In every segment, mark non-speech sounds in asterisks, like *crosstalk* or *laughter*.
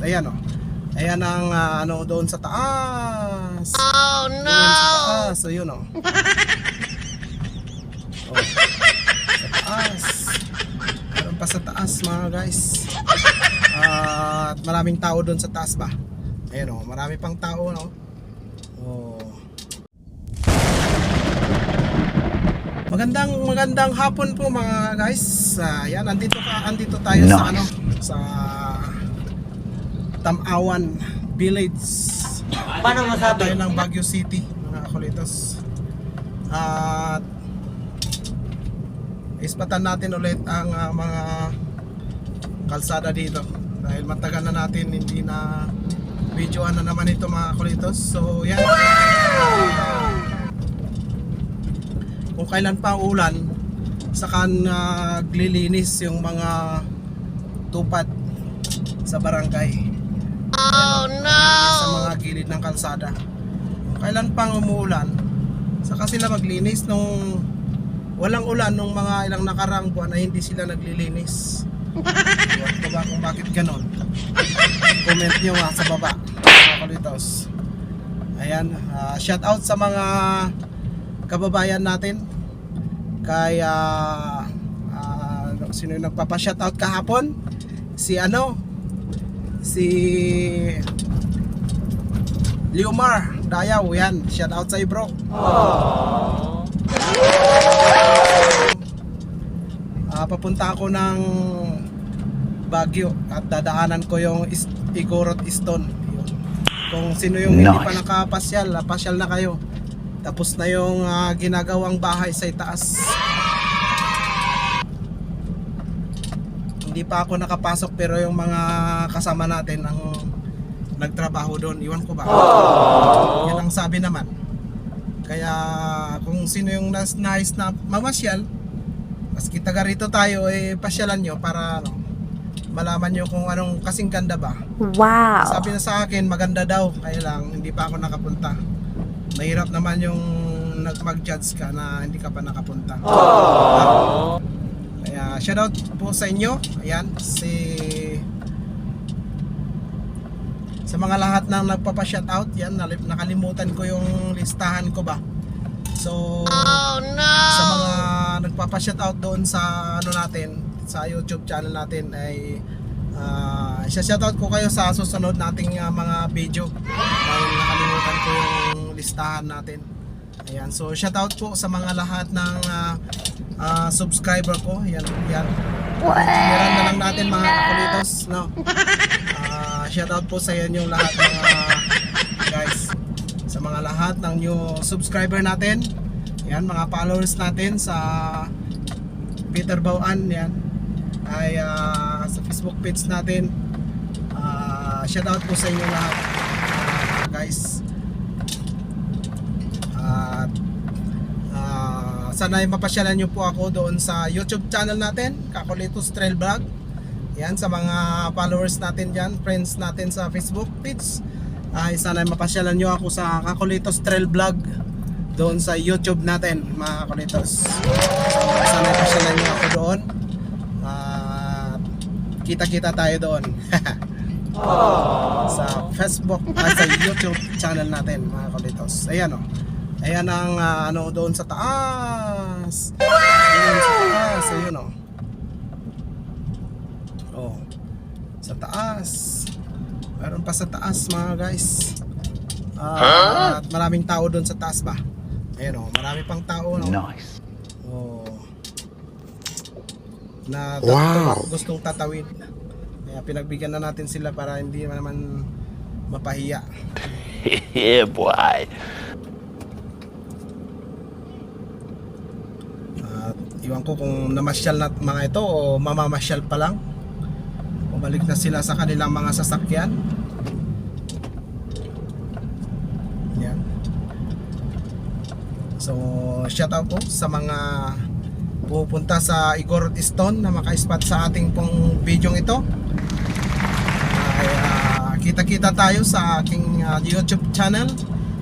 Ayan o. Ayan ang ah, ano doon sa taas. Oh no! Doon sa taas. So yun o. *laughs* Oh. Sa taas. Meron pa sa taas mga guys. Ah, At maraming tao doon sa taas ba? Ayan o. Marami pang tao no. Oh. Magandang magandang hapon po mga guys. Ah, yan andito ka andito tayo sa Nice. ano sa Tamawan Village. Paano masabi? Tayo ng Baguio City mga kulitos. At ispatan natin ulit ang ah, mga kalsada dito dahil matagal na natin hindi na videoan na naman ito mga kulitos. So yan. kung kailan pa ulan saka naglilinis yung mga tupad sa barangay oh no! Sa mga gilid ng kalsada. Kailan pang umuulan? Saka sila maglinis nung walang ulan nung mga ilang nakarang buwan ay hindi sila naglilinis. *laughs* Ewan ko ba kung bakit ganon? Comment nyo nga sa baba mga kulitos ayan ah, shout out sa mga kababayan natin. Kaya ah, sino yung nagpapa-shoutout kahapon? Si ano si Liomar Dayaw yan. Shoutout sa bro. Ah, papunta ako ng Baguio at dadaanan ko yung Igorot Stone. Yun. kung sino yung hindi pa nakapasyal pasyal na kayo. Tapos na yung ah, ginagawang bahay sa itaas. Hindi pa ako nakapasok pero yung mga kasama natin ang nagtrabaho doon. Iwan ko ba? Yan ang sabi naman. Kaya kung sino yung nas nice na mamasyal, maski taga rito tayo, eh pasyalan nyo para ano, malaman nyo kung anong kasing ganda ba. Wow. Sabi na sa akin, maganda daw. Kaya lang, hindi pa ako nakapunta. Mahirap naman yung nag-judge ka na hindi ka pa nakapunta. Ah, Kaya shoutout po sa inyo. Ayan, si sa mga lahat ng nagpapa-shoutout, yan nalip- nakalimutan ko yung listahan ko ba. So sa mga nagpapa-shoutout doon sa ano natin, sa YouTube channel natin ay uh, isa-shoutout ko kayo sa susunod nating ah, mga video dahil nakalimutan ko yung listahan natin. Ayan, so shoutout po sa mga lahat ng ah, ah, subscriber ko. Yan, yan. Meron na lang natin mga kakulitos, no? Ah, shoutout po sa inyo lahat mga guys. Sa mga lahat ng new subscriber natin. Yan, mga followers natin sa Peter Bauan, yan. Ay ah, sa Facebook page natin. Ah, shoutout po sa inyo lahat. ah, guys. At ah, sana ay mapasyalan nyo po ako doon sa YouTube channel natin, Kakulitos Trail Vlog. Yan sa mga followers natin dyan, friends natin sa Facebook page. Ay sana ay mapasyalan nyo ako sa Kakulitos Trail Vlog doon sa YouTube natin, mga Kakulitos. Sana ay pasyalan nyo ako doon. Kita-kita tayo doon. *laughs* sa Facebook at sa YouTube channel natin, mga Kakulitos. Ayan o. Ayan ang ah, ano doon sa taas. Doon sa taas, ayun o. Oh. Sa taas. Meron pa sa taas mga guys. Ah, At maraming tao doon sa taas ba? Ayun o, marami pang tao no. Nice. Oh. Na Wow. gustong tatawid. Kaya pinagbigyan na natin sila para hindi naman mapahiya. *laughs* yeah, boy. At iwan ko kung namasyal na mga ito o mamamasyal pa lang. Bumalik na sila sa kanilang mga sasakyan. Yan. So, shout out po sa mga pupunta sa Igorot Stone na maka-spot sa ating pong video ito. Ah, kita-kita tayo sa aking ah, YouTube channel,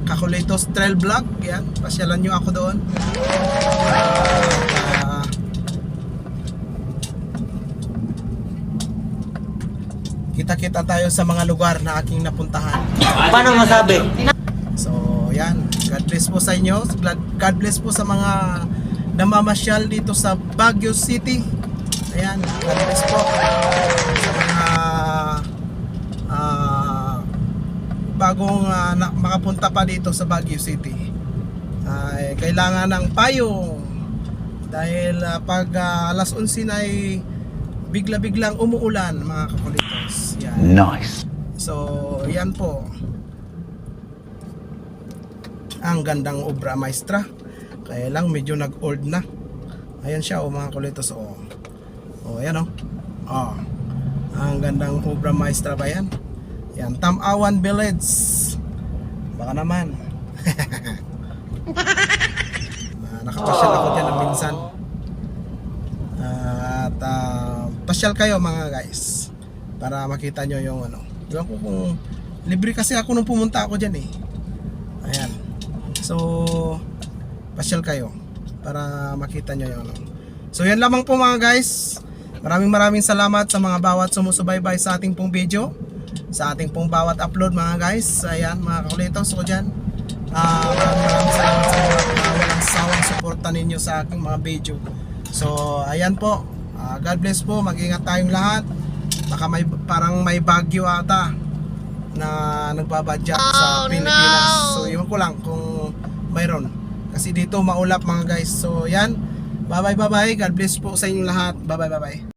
Kakulitos Trail Vlog. Yan, pasyalan nyo ako doon. At, kita-kita tayo sa mga lugar na aking napuntahan. Paano masabi? So, yan. God bless po sa inyo. God bless po sa mga namamasyal dito sa Baguio City. Ayan, God bless po. Sa mga ah, bagong ah, na, makapunta pa dito sa Baguio City. Ay, kailangan ng payong. Dahil ah, pag ah, alas 11 na ay bigla-biglang umuulan mga kakulitos. Yan. Nice. So, yan po. Ang gandang obra maestra. Kaya lang medyo nag-old na. Ayan siya oh mga kulitos oh. Oh, ayan oh. Oh. Ang gandang obra maestra ba yan? Yan, Tamawan Village. Baka naman. *laughs* Ah, nakapasyal ako dyan ng minsan. At ah, pasyal kayo mga guys para makita nyo yung ano. Diyan ko kung libre kasi ako nung pumunta ako dyan eh. Ayan. So, pasyal kayo para makita nyo yung ano. So, yan lamang po mga guys. Maraming maraming salamat sa mga bawat sumusubaybay sa ating pong video. Sa ating pong bawat upload mga guys. Ayan mga kakulitos ko dyan. Ah, maraming maraming salamat sa mga walang sawang suporta ninyo sa aking mga video. So, ayan po. Ah, God bless po. Mag-ingat tayong lahat. Baka may parang may bagyo ata na nagbabadya sa Pilipinas. So, yun ko lang kung mayroon. Kasi dito maulap mga guys. So, yan. Bye bye bye bye. God bless po sa inyong lahat. Bye bye bye bye.